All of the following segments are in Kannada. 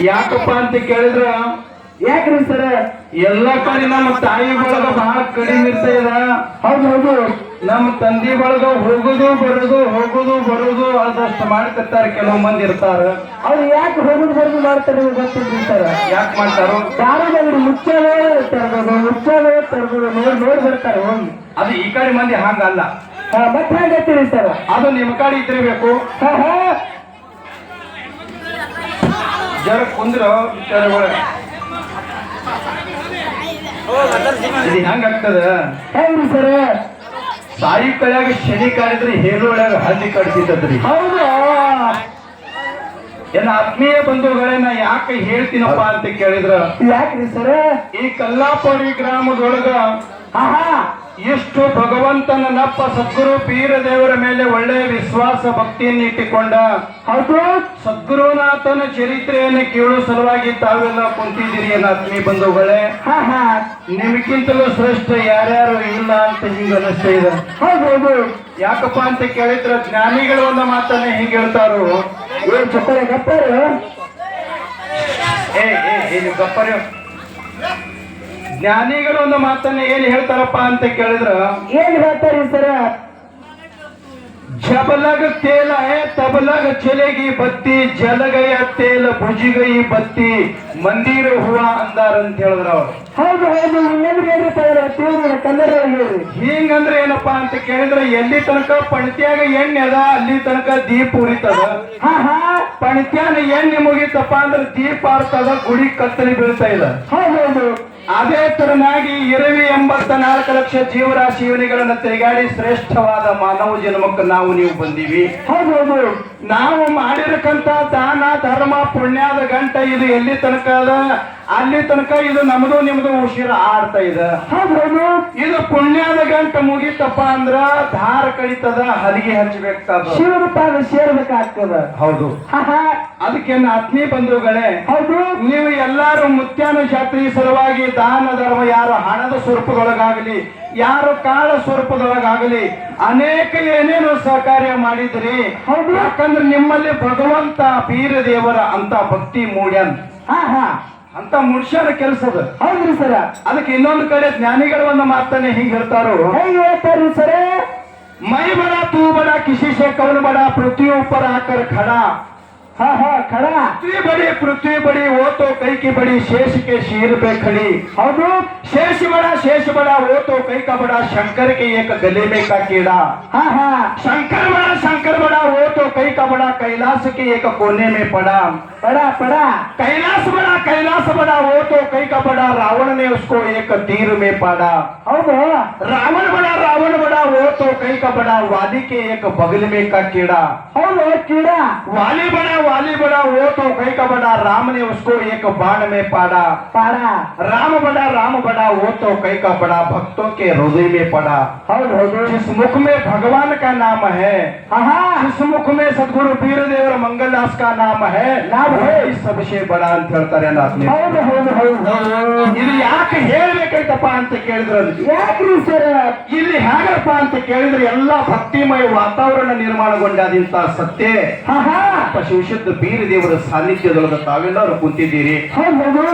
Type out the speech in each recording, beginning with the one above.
ಯಾಕಪ್ಪ ಅಂತ ಕೇಳಿದ್ರ? ಯಾಕ್ರಿ ಸರ? ಎಲ್ಲ ಕಡೆ ನಮ್ಮ ತಾಯಿ ಬಳಗ ಬಹಳ ಕಡಿಮೆ ಇರ್ತಾ ಇದ. ಹೌದು ಹೌದು. ನಮ್ಮ ತಂದೆ ಬಳಗ ಹೋಗುದು ಬರುದು ಹೋಗುದು ಬರುದು ಅದಷ್ಟು ಮಾಡ್ತಿರ್ತಾರ ಕೆಲವು ಮಂದಿ ಇರ್ತಾರ. ಅವ್ರು ಯಾಕೆ ಹೋಗುದು ಬರುದು ಮಾಡ್ತಾರೆ ನಿಮ್ಗೆ ಸರ್? ಯಾಕೆ ಮಾಡ್ತಾರೋ? ದಾರದಲ್ಲಿ ಮುಚ್ಚಲೇ ತರ್ಬೋದು ಮುಚ್ಚಲೇ ತರ್ಬೋದು ನೋಡಿ ನೋಡಿ ಬರ್ತಾರೆ ಹೋಗಿ. ಅದು ಈ ಕಡೆ ಮಂದಿ ಹಂಗಲ್ಲ. ಮತ್ತೆ ಹಂಗತ್ತೀರಿ ಸರ್? ಅದು ನಿಮ್ಮ ಕಡೆ ಇದ್ದಿರ್ಬೇಕು. ಜರ ಕುಂದ್ರ ವಿಚಾರಗಳ ಇದು ಹೆಂಗಾಗ್ತದ ಹೆಂಗ್ರಿ ಸರ್. ಸಾಯಿ ಕಳ್ಯಾಗ ಶನಿ ಕಾಡಿದ್ರೆ ಹೇಳು ಒಳಗ ಹಳ್ಳಿ ಕಡ್ಸಿದ್ದದ್ರಿ ಹೌದು. ಏನ ಆತ್ಮೀಯ ಬಂಧುಗಳೇ ನಾ ಯಾಕೆ ಹೇಳ್ತೀನಪ್ಪ ಅಂತ ಕೇಳಿದ್ರ? ಯಾಕ್ರಿ ಸರ್? ಈ ಕಲ್ಲಾಪುರಿ ಗ್ರಾಮದೊಳಗ ಹಾ ಹಾ ಎಷ್ಟು ಭಗವಂತನ ನಪ್ಪ ಸದ್ಗುರು ಪೀರ ದೇವರ ಮೇಲೆ ಒಳ್ಳೆಯ ವಿಶ್ವಾಸ ಭಕ್ತಿಯನ್ನು ಇಟ್ಟುಕೊಂಡ? ಹೌದು. ಸದ್ಗುರುನಾಥನ ಚರಿತ್ರೆಯನ್ನು ಕೇಳುವ ಸಲುವಾಗಿ ತಾವೆಲ್ಲ ಕುಂತಿದ್ದೀರಿ ಆತ್ಮೀಯ ಬಂಧುಗಳೇ. ಹಾ ಹಾ. ನಿಮ್ಗಿಂತಲೂ ಶ್ರೇಷ್ಠ ಯಾರ್ಯಾರು ಇಲ್ಲ ಅಂತ ಹಿಂಗ ಅನಿಸ್ತಾ ಇದೆ. ಹೌದು ಯಾಕಪ್ಪ ಅಂತ ಕೇಳಿದ್ರೆ ಜ್ಞಾನಿಗಳು ಒಂದು ಮಾತನ್ನ ಹಿಂಗ ಹೇಳ್ತಾರು? ಏನ್ ಚಪ್ಪರೆ ಗಪ್ಪರು? ಏ ಏ ಏನು ಗಪ್ಪರಿ. ಜ್ಞಾನಿಗಳು ಒಂದು ಮಾತನ್ನ ಏನ್ ಹೇಳ್ತಾರಪ್ಪ ಅಂತ ಕೇಳಿದ್ರ ಏನ್ ಹೇಳ್ತಾರೆ ಸರ? ಜಬಲಗ ತೇಲ ತಬಲಗ ಚೆಲೆಗಿ ಬತ್ತಿ ಜಲಗಯ ತೇಲ ಭುಜಿಗೈ ಬತ್ತಿ ಮಂದಿರ ಹೂವ ಅಂದಾರ ಅಂತ ಹೇಳಿದ್ರ ಅವ್ರು. ಹೌದು ಹೌದು ಇನ್ನೇನು ಕನ್ನಡ ಹಿಂಗಂದ್ರೆ ಏನಪ್ಪಾ ಅಂತ ಕೇಳಿದ್ರೆ ಎಲ್ಲಿ ತನಕ ಪಣತಿಯಾಗ ಎಣ್ಣೆ ಅದ ಅಲ್ಲಿ ತನಕ ದೀಪ ಉರಿತದ. ಪಣತಿಯಾನ ಎಣ್ಣೆ ಮುಗಿತಪ್ಪ ಅಂದ್ರೆ ದೀಪ ಆರ್ತದ ಗುಡಿ ಕತ್ತಲಿ ಬೀಳ್ತಾ ಇಲ್ಲ. ಹೌದು ಹೌದು. ಅದೇ ತರನಾಗಿ ಇರವಿ ಎಂಬತ್ತ ನಾಲ್ಕು ಲಕ್ಷ ಜೀವರಾಶಿ ಇವನಿಗಳನ್ನು ತಿರುಗಾಡಿ ಶ್ರೇಷ್ಠವಾದ ಮಾನವ ಜನ್ಮಕ್ಕೆ ನಾವು ನೀವು ಬಂದೀವಿ. ಹೌದು ಹೌದು. ನಾವು ಮಾಡಿರಕಂತ ದಾನ ಧರ್ಮ ಪುಣ್ಯದ ಗಂಟ ಇದು ಎಲ್ಲಿ ತನಕ ಅಲ್ಲಿ ತನಕ ಇದು ನಮ್ದು ನಿಮ್ದು ಉಸಿರ ಆಡ್ತಾ ಇದೆ. ಹೌದು ಇದು ಪುಣ್ಯದ ಗಂಟ ಮುಗಿತಪ್ಪ ಅಂದ್ರ ಧಾರ ಕಡಿತದ ಹಲಿಗೆ ಹಚ್ಚಬೇಕಾದ ಶಿವರೂಪಾದ ಪಾದ ಸೇರ್ಬೇಕಾಗ್ತದ. ಹೌದು. ಅದಕ್ಕೆ ಆತ್ಮೀ ಬಂಧುಗಳೇ ಹೌದು. ನೀವು ಎಲ್ಲಾರು ಮುತ್ಯಾನ ಜಾತ್ರೆ ಸಲುವಾಗಿ ದಾನ ಧರ್ಮ ಯಾರು ಹಣದ ಸ್ವರೂಪದೊಳಗಾಗಲಿ ಯಾರು ಕಾಳ ಸ್ವರೂಪದೊಳಗಾಗಲಿ ಅನೇಕ ಏನೇನು ಸಹಕಾರ್ಯ ಮಾಡಿದ್ರಿ. ಹೌದು. ಯಾಕಂದ್ರೆ ನಿಮ್ಮಲ್ಲಿ ಭಗವಂತ ಬೀರ ದೇವರ ಅಂತ ಭಕ್ತಿ ಮೂಡ್ಯನ್ ಹಾ ಹಾ. ಅಂತ ಮನುಷ್ಯರ ಕೆಲಸ ಅದು. ಹೌದ್ರಿ ಸರ. ಅದಕ್ಕೆ ಇನ್ನೊಂದು ಕಡೆ ಜ್ಞಾನಿಗಳ ಒಂದು ಮಾತನ್ನ ಹಿಂಗ್ ಹೇಳ್ತಾರೋ? ಹೆಂಗ್ ಸರ? ಮೈ ಬಡ ತೂ ಬಡ ಕಿಶಿ ಸೆ ಕವನ ಬಡ ಪೃಥ್ವಿ ಹಾಕರ್ ಖಡ. हाँ हाँ खड़ा। पृथ्वी बड़ी पृथ्वी बड़ी वो तो कई की बड़ी शेष के शीर पे खड़ी। और शेष बड़ा शेष बड़ा वो तो कई का बड़ा शंकर के एक गले में का कीड़ा। हाँ हाँ। शंकर बड़ा शंकर बड़ा वो तो कई का बड़ा कैलाश के एक कोने में पड़ा। पड़ा पड़ा। कैलाश बड़ा कैलाश बड़ा वो तो कई का बड़ा रावण ने उसको एक तीर में पड़ा। और रावण बड़ा रावण बड़ा वो तो कई का बड़ा वाली के एक बगल में का कीड़ा। और कीड़ा? वाली बड़ा वाली बड़ा वो तो कई का बड़ा राम ने उसको एक बाण में पाड़ा ಪಾಡ राम बड़ा राम बड़ा वो तो कई का बड़ा भक्तों के हृदय में पड़ा ಹೌದು ಹೌದು जिस मुख में भगवान का नाम है ಹಾ ಹಾ जिस मुख में सदगुरु वीर देव मंगलदास का नाम है नाम है। वही सबसे बड़ा ಅಂತ ಹೇಳ್ತಾರೆ ಆತ್ಮೀಯ ಹೌದು ಹೌದು ಹೌದು ಇದು ಯಾಕೆ ಹೇಳ್ಬೇಕೈತಪ್ಪ ಅಂತ ಕೇಳಿದ್ರೆ ಯಾಕ್ರಿ ಸರ ಇಲ್ಲಿ ಹೇಗಪ್ಪ ಅಂತ ಕೇಳಿದ್ರೆ ಎಲ್ಲಾ ಭಕ್ತಿಮಯ ವಾತಾವರಣ ನಿರ್ಮಾಣಗೊಂಡಾದಿಂತ ಸತ್ಯ ಹಾ ಶಿವಶುದ್ಧ ಬೀರ ದೇವರ ಸಾನ್ನಿಧ್ಯದೊಳಗೆ ತಾವೆಲ್ಲರೂ ಕುಂತಿದ್ದೀರಿ.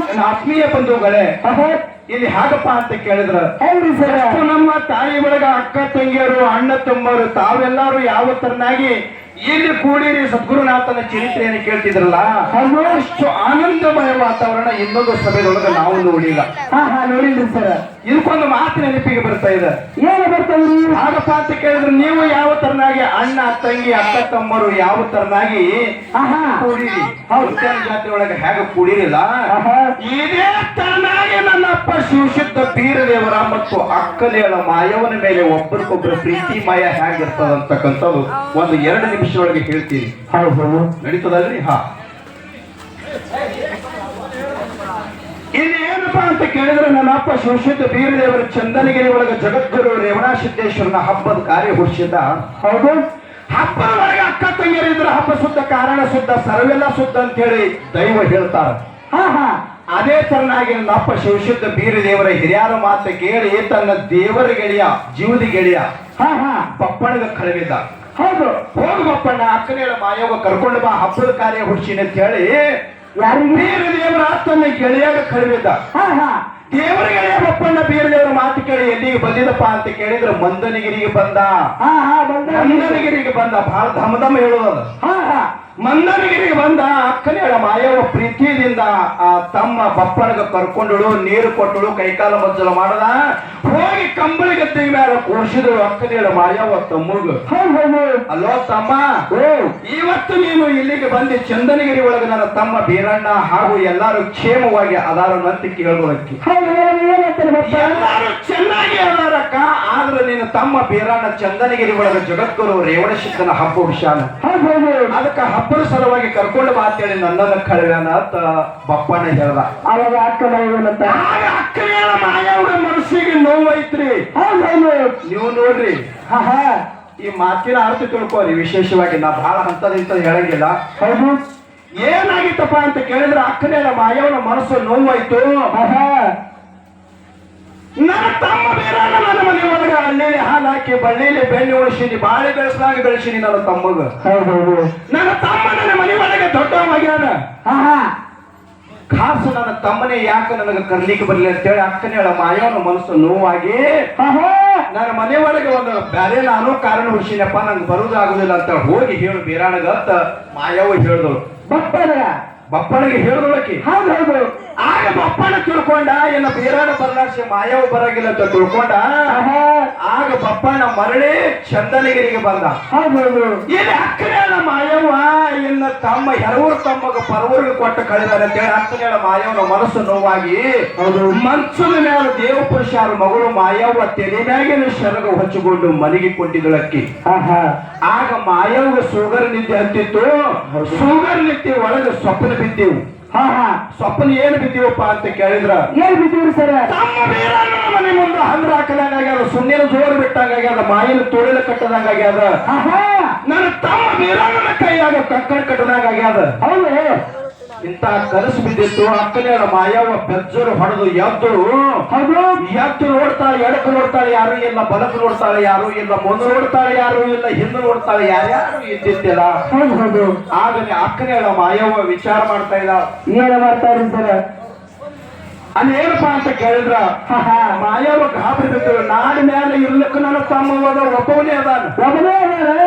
ನನ್ನ ಆತ್ಮೀಯ ಬಂಧುಗಳೇ ಇಲ್ಲಿ ಹಾಗಪ್ಪ ಅಂತ ಕೇಳಿದ್ರ ನಮ್ಮ ತಾಯಿ ಒಳಗ ಅಕ್ಕ ತಂಗಿಯರು ಅಣ್ಣ ತಮ್ಮರು ತಾವೆಲ್ಲರೂ ಯಾವ ತರನಾಗಿ ಇಲ್ಲಿ ಕೂಡಿರಿ ಸದ್ಗುರುನಾಥನ ಚರಿತ್ರೆಯನ್ನು ಕೇಳ್ತಿದ್ರಲ್ಲ? ಅಷ್ಟು ಆನಂದಮಯ ವಾತಾವರಣ ಇನ್ನೊಂದು ಸಭೆಯೊಳಗ ನಾವು ನೋಡಿಲ್ಲ. ಹಾ ಹಾ ನೋಡಿಲ್ರಿ ಸರ. ಇದಕ್ಕೊಂದು ಮಾತು ನೆನಪಿಗೆ ಬರ್ತಾ ಇದೆ. ಏನು ಬರ್ತದ್ರಿ ಹಾಗಪ್ಪ ಅಂತ ಕೇಳಿದ್ರೆ ನೀವು ಯಾವ ತರನಾಗಿ ಅಣ್ಣ ತಂಗಿ ಅಕ್ಕ ತಮ್ಮರು ಯಾವ ತರನಾಗಿ ಕೂಡಿರಿ? ಹೌದು. ಜಾತಿ ಒಳಗೆ ಹೇಗೆ ಕೂಡಿರಿಲ್ಲ? ಇದೇ ತರನಾಗಿ ನನ್ನಪ್ಪ ಶಿವಶುದ್ಧ ಬೀರದೇವರ ಮತ್ತು ಅಕ್ಕಲೇಳ ಮಾಯವನ ಮೇಲೆ ಒಬ್ಬರಿಗೊಬ್ಬರ ಪ್ರೀತಿ ಮಾಯ ಹೇಗಿರ್ತದ ಅಂತಕ್ಕಂಥದ್ದು ಒಂದು ಎರಡು ನಿಮಿಷ ಒಳಗೆ ಹೇಳ್ತೀನಿ ನಡೀತದಲ್ರಿ? ಹಾ. ಇನ್ನೇನಪ್ಪಾ ಅಂತ ಕೇಳಿದ್ರೆ ನನ್ನ ಅಪ್ಪ ಶಿವಶುದ್ಧ ಬೀರದೇವರ ಚಂದನಗಿರಿ ಒಳಗ ಜಗದ್ಗುರು ರೇವಣ ಸಿದ್ದೇಶ್ವರನ ಹಬ್ಬದ ಕಾರ್ಯ ಹುಡ್ಸಿದ್ದ. ಹೌದು. ಹಬ್ಬದವರೆಗೆ ಒಳಗೆ ಅಕ್ಕ ತಂಗಿಯರಿದ್ರ ಹಬ್ಬ ಶುದ್ಧ ಕಾರಣ ಶುದ್ಧ ಸರ್ವೆಲ್ಲ ಶುದ್ಧ ಅಂತ ಹೇಳಿ ದೈವ ಹೇಳ್ತಾರ. ಹಾ ಹಾ. ಅದೇ ತರನಾಗಿ ನನ್ನ ಅಪ್ಪ ಶಿವಶುದ್ಧ ಬೀರದೇವರ ಹಿರಿಯರ ಮಾತ ಕೇಳಿ ತನ್ನ ದೇವರ ಗೆಳೆಯ ಜೀವದ ಗೆಳೆಯ ಹಾ ಹಾ. ಪಪ್ಪಣಗ ಕಳೆದಿದ್ದ ಹೌದು. ಹೋಗ ಬಪ್ಪಣ್ಣ ಅಕ್ಕನೇಳ ಮಾಯೋಗ ಕರ್ಕೊಂಡು ಬಾ ಹಬ್ಬದ ಕಾರ್ಯ ಹುಡ್ಸಿನ ಅಂತ ಹೇಳಿ ಯಾರಿಗೆ? ಬೀರ ದೇವರ ತನ್ನ ಗೆಳೆಯಾಗ ಕರೆದಿದ್ದ. ಹಾ ಹಾ. ದೇವರ ಗೆಳೆಯ ಬಪ್ಪಣ್ಣ ಬೀರ ದೇವರ ಮಾತು ಕೇಳಿ ಎಲ್ಲಿಗೆ ಬಂದಿದಪ್ಪ ಅಂತ ಕೇಳಿದ್ರೆ ಮಂದನಗಿರಿಗೆ ಬಂದ. ಹಾ ಹಾ ಬಂದ ಮಂದನಗಿರಿಗೆ ಬಂದ. ಬಹಳ ಧಮಧಮ ಧಮ ಹೇಳುವುದು ಹಾ ಹಾ. ಮಂದನಗಿರಿಗೆ ಬಂದ ಅಕ್ಕನೇಳ ಮಾಯವ ಪ್ರೀತಿಯಿಂದ ಆ ತಮ್ಮ ಬಪ್ಪನಗ ಕರ್ಕೊಂಡಳು ನೀರು ಕೊಟ್ಟಳು ಕೈಕಾಲ ಮಜ್ಜಲ ಮಾಡದ. ಹೋಗಿ ಕಂಬಳಿ ಗದ್ದೆ ಮೇಲೆ ಕೂರ್ಸಿದಳು ಅಕ್ಕನೇಳ ಮಾಯವ ತಮ್ಮಗ. ಅಲ್ಲೋ ತಮ್ಮ ಓ ಇವತ್ತು ನೀನು ಇಲ್ಲಿಗೆ ಬಂದು ಚಂದನಗಿರಿ ಒಳಗೆ ನನ್ನ ತಮ್ಮ ಬೀರಣ್ಣ ಹಾಗೂ ಎಲ್ಲಾರು ಕ್ಷೇಮವಾಗಿ ಅದಾರ ಅಂತ ಕೇಳುವುದಕ್ಕೆ ಎಲ್ಲಾರು ಚೆನ್ನಾಗಿ ಅದಾರಕ್ಕ ಆದ್ರೆ ತಮ್ಮ ಬೇರಾನ ಚಂದನಗಿರಿ ಒಳಗ ಜಗದ್ಗುರು ರೇವಣ ಸಿದ್ದನ ಹಬ್ಬ ಹುಷಾನ ಅದಕ್ಕ ಹಬ್ಬದ ಸಲುವಾಗಿ ಕರ್ಕೊಂಡು ಮಾತೇಳಿ ನನ್ನನ್ನ ಕಳೆವನ ಅಂತ ಬಪ್ಪಣ್ಣ ಹೇಳ್ದ. ಅವಾಗ ಅಕ್ಕ ಮಾಯವನ ಮಾಯವ್ರ ಮನಸ್ಸಿಗೆ ನೋವೈತ್ರಿ. ನೀವು ನೋಡ್ರಿ. ಹಾ ಹಾ. ಈ ಮಾತಿನ ಅರ್ಥ ತಿಳ್ಕೊರಿ ವಿಶೇಷವಾಗಿ ನಾ ಬಹಳ ಹಂತದಿಂದ ಹೇಳಂಗಿಲ್ಲ. ಹೌದು. ಏನಾಗಿತ್ತಪ್ಪ ಅಂತ ಕೇಳಿದ್ರೆ ಅಕ್ಕನೇ ಮಾಯವನ ಮನಸ್ಸು ನೋವಾಯ್ತು. ನನ್ನ ತಮ್ಮ ಬೇರಣ್ಣ ನನ್ನ ಮನೆ ಒಳಗ ಅಲ್ಲೇ ಹಾಲು ಹಾಕಿ ಬಳ್ಳಿಲಿ ಬೆಣ್ಣೆ ಉಳಿಸಿನಿ ಬಾಳೆ ಬೆಳೆಸ್ದಾಗ ಬೆಳೆಸಿನಿ ನನ್ನ ತಮ್ಮಗ. ನನ್ನ ತಮ್ಮ ನನ್ನ ಮನೆ ಒಳಗೆ ದೊಡ್ಡವಾಗ್ಯಾನ ಖಾಸ ನನ್ನ ತಮ್ಮನೇ ಯಾಕೆ ನನಗೆ ಕರ್ಲಿಕ್ಕೆ ಬರಲಿ ಅಂತೇಳಿ ಅಕ್ಕನ ಹೇಳ ಮಾಯವನ ಮನಸ್ಸು ನೋವಾಗಿ ನನ್ನ ಮನೆ ಒಳಗೆ ಒಂದು ಬ್ಯಾರೆ ನಾನು ಕಾರಣ ಹುಡ್ಸಿನಪ್ಪ ನಂಗೆ ಬರುದಾಗುದಿಲ್ಲ ಅಂತ ಹೋಗಿ ಹೇಳು ಬೀರಾಣಗ ಅಂತ ಮಾಯವ ಹೇಳಿದಳು ಬಪ್ಪನ ಬಪ್ಪನಿಗೆ ಹೇಳಿದಳಕಿ ಹೌದು ಹೌದು. ಆಗ ಬಪ್ಪನ ತಿಳ್ಕೊಂಡ ಎಲ್ಲ ಬೇರಾಡ ಬರಲಾರ್ಸಿ ಮಾಯವ್ ಬರಂಗಿಲ್ಲ ಅಂತ ತಿಳ್ಕೊಂಡ ಆಗ ಬಪ್ಪನ ಮರಳಿ ಚಂದನಗಿರಿಗೆ ಬಂದ. ಇಲ್ಲಿ ಅಕ್ಕನೇಳ ಮಾಯವ್ವ ಇನ್ನ ತಮ್ಮ ಎರವರು ತಮ್ಮಗ ಪರವರಿಗೆ ಕೊಟ್ಟು ಅಂತ ಹೇಳಿ ಅಕ್ಕನೇಳ ಮಾಯವ್ನ ಮನಸ್ಸು ನೋವಾಗಿ ಹೌದು ಮನ್ಸದ ಮೇಲೆ ದೇವಪುರುಷಾರ ಮಗಳು ಮಾಯವ್ವ ತೆರೆ ಮ್ಯಾಗಿನ ಶರಗ ಹೊಚ್ಚಿಕೊಂಡು ಮಲಗಿ ಕೊಟ್ಟಿದ್ದಳಕ್ಕಿ ಆಗ ಮಾಯವ್ಗ ಶುಗರ್ ನಿದ್ದೆ ಹತ್ತಿತ್ತು. ಶುಗರ್ ನಿದ್ದೆ ಒಳಗೆ ಸ್ವಪ್ನ ಬಿದ್ದೆವು. ಹಾ ಹಾ ಸ್ವಪ್ನ ಏನ್ ಬಿದ್ದೀವಪ್ಪ ಅಂತ ಕೇಳಿದ್ರ? ಏನ್ ಬಿದ್ದೀವ್ರಿ ಸರ್? ತಮ್ಮ ಮನೆ ಮುಂದೆ ಹಂದ್ರ ಹಾಕದಂಗ ಆಗ್ಯಾದ ಸುನ್ನಿನ ಜೋರು ಬಿಟ್ಟಂಗ ಆಗ್ಯಾದ ಮಾಯಿನ ತೋಳಿನ ಕಟ್ಟದಂಗ ಆಗ್ಯಾದ. ನನ್ನ ತಮ್ಮ ಬೀರಣ್ಣನ ಕೈಯಾಗ ಕಂಕಣ ಕಟ್ಟದಂಗ ಆಗ್ಯಾದ. ಹೌದು. ಇಂತ ಕನಸು ಬಿದ್ದಿತ್ತು. ಅಕ್ಕನೇ ಮಾಯವ್ವ ಬೆಜ್ಜರು ಹೊಡೆದು ಎದ್ದು ಎದ್ದು ನೋಡ್ತಾಳೆ ಎಡಕ್ಕೆ ನೋಡ್ತಾಳೆ ಯಾರು ಇಲ್ಲ ಬಲಕ್ಕೆ ನೋಡ್ತಾಳೆ ಯಾರು ಇಲ್ಲ ಮುಂದೆ ನೋಡ್ತಾಳೆ ಯಾರು ಇಲ್ಲ ಹಿಂದೆ ನೋಡ್ತಾಳೆ ಯಾರ್ಯಾರು ಇದ್ದಿದ್ದಿಲ್ಲ. ಆಗಲೇ ಅಕ್ಕನೇ ಮಾಯವ್ವ ವಿಚಾರ ಮಾಡ್ತಾ ಇದ್ದ. ಏನ ಮಾಡ್ತಾ ಅಲ್ಲಿ ಏನಪ್ಪಾ ಅಂತ ಕೇಳಿದ್ರ ಮಾಯವ್ವ ಗಾಬರಿ ಬಿದ್ದಳು ನಾಡಿ ಮೇಲೆ ಇರ್ಲಿಕ್ಕ ನನ್ನ ತಮ್ಮ ಹೋದ ಒಬ್ಬನೇ ಅದಾನ. ಒಬ್ಬನೇ ಅದಾನ?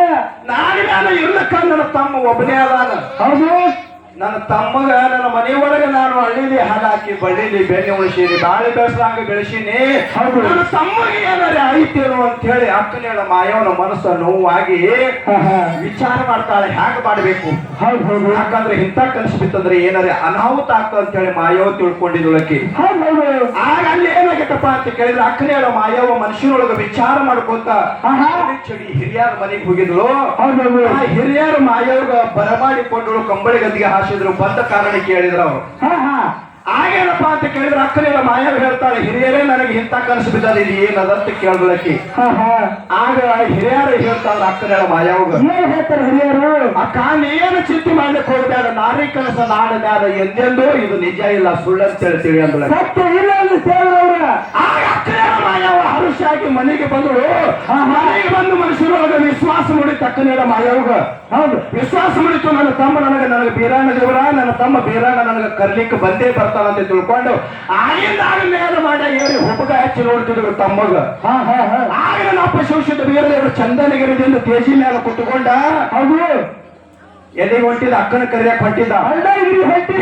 ನಾಡಿ ಮೇಲೆ ಇರ್ಲಿಕ್ಕ ನನ್ನ ತಮ್ಮ ಒಬ್ಬನೇ ಅದಾನ. ಹೌದು. ನನ್ನ ತಮ್ಮಗ ನನ್ನ ಮನೆ ಒಳಗೆ ನಾನು ಹಳ್ಳಿಲಿ ಹಾಲು ಹಾಕಿ ಬಳ್ಳಿಲಿ ಬೆಣ್ಣೆ ಉಳಿಸೀನಿ ಬಾಳೆ ಬೆಳೆಸಂಗ ಬೆಳೆಸೀನಿ. ನನ್ನ ತಮ್ಮಗೆ ಏನಾರ ಆಯ್ತೇನು ಅಂತ ಹೇಳಿ ಅಕ್ಕನೇಳ ಮಾಯವನ ಮನಸ್ಸ ನೋವಾಗಿ ವಿಚಾರ ಮಾಡ್ತಾಳೆ ಹ್ಯಾಂಗ ಮಾಡ್ಬೇಕು? ಹೌದು ಹೌದು. ಯಾಕಂದ್ರೆ ಇಂಥ ಕನಸು ಬಿತ್ತಂದ್ರೆ ಏನಾರ ಅನಾಹುತ ಆಗ್ತದ ಅಂತ ಹೇಳಿ ಮಾಯವ ಹೌದು ಆಗ ಅಲ್ಲಿ ಏನಾಗತ್ತಪ್ಪ ಅಂತ ಕೇಳಿದ್ರೆ ಅಕ್ಕನೇಳ ಮಾಯವ ಮನುಷ್ಯನೊಳಗ ವಿಚಾರ ಮಾಡ್ಕೊಂತ ಚಳಿ ಹಿರಿಯರ ಮನೆಗೆ ಹೋಗಿದ್ಳು ಆ ಹಿರಿಯರು ಮಾಯವ್ಗ ಬರಮಾಡಿಕೊಂಡಳು ಕಂಬಳಿ ಗದ್ದಿಗೆ ಹಾಸಿದ್ರು ಬಂದ ಕಾರಣ ಕೇಳಿದ್ರು ಅವರು. ಆಗೇನಪ್ಪ ಅಂತ ಕೇಳಿದ್ರೆ ಅಕ್ಕನೆಲ್ಲ ಮಾಯಾಗ ಹೇಳ್ತಾಳೆ ಹಿರಿಯರೇ ನನಗೆ ಇಂಥ ಕನಸು ಬಿದ್ದಾರೆ ಇದು ಏನದಂತ ಹಾ ಆಗ ಹಿರಿಯರು ಹೇಳ್ತಾಳ ಅಕ್ಕನ ಮಾಯಾವಾಗ ಏನ್ ಹೇಳ್ತಾರೆ ಹಿರಿಯರು? ಅಕ್ಕ ನೀನು ಚಿಂತೆ ಮಾಡ್ಲಿಕ್ಕೆ ಹೋಗ್ಬೇಡ ನಾರಿ ಕನಸ ನಾಡದಾದ ಎಂದೆಂದೋ ಇದು ನಿಜ ಇಲ್ಲ ಸುಳ್ಳು ಅಂತ ಹೇಳ್ತೀವಿ ಅಂದ್ರೆ ಸತ್ಯ ಇಲ್ಲ ಅಂತ ಸೇವ್ರವ್ರ ಆಗ ಅಕ್ಕನೆಲ್ಲ ಮಾಯಾವ ಹರುಷಾಗಿ ಮನೆಗೆ ಬಂದಳು. ಆ ಮನೆಗೆ ಬಂದು ಅದ ವಿಶ್ವಾಸ ಮೂಡಿ ತಕ್ಕನೇಳ ಮಾಯವ್ಗ ಹೌದು. ವಿಶ್ವಾಸ ಮುಡಿತು ನನ್ನ ತಮ್ಮ ನನಗೆ ನನಗೆ ಬೀರಾಣ ದೇವರ ನನ್ನ ತಮ್ಮ ಬೀರಾಣ ನನಗೆ ಕರ್ಲಿಕ್ಕೆ ಬಂದೇ ಬರ್ತಾನಂತ ತಿಳ್ಕೊಂಡು ಆಗಿಂದ ಆಗ ಮೇಲೆ ಮಾಡ ಏರಿ ಹುಬ್ಬಗ ಹಚ್ಚಿ ನೋಡ್ತಿದ್ರು ತಮ್ಮಗ ಹಾ ಹಾ ಹಾ. ಆಗ ಅಪ್ಪ ಶಿವಶುದ್ಧ ಬೀರದೇವರು ಚಂದನಗಿರಿದಿಂದ ತೇಜಿ ಮೇಲೆ ಕುತ್ಕೊಂಡ ಹೌದು. ಎಲ್ಲಿಗೆ ಹೊಂಟಿದ ಅಕ್ಕನ ಕರಿಯಾಕ ಹೊಂಟಿದ್ದ. ಅಲ್ಲಾಗಿರಿ ಹೊಟ್ಟಿ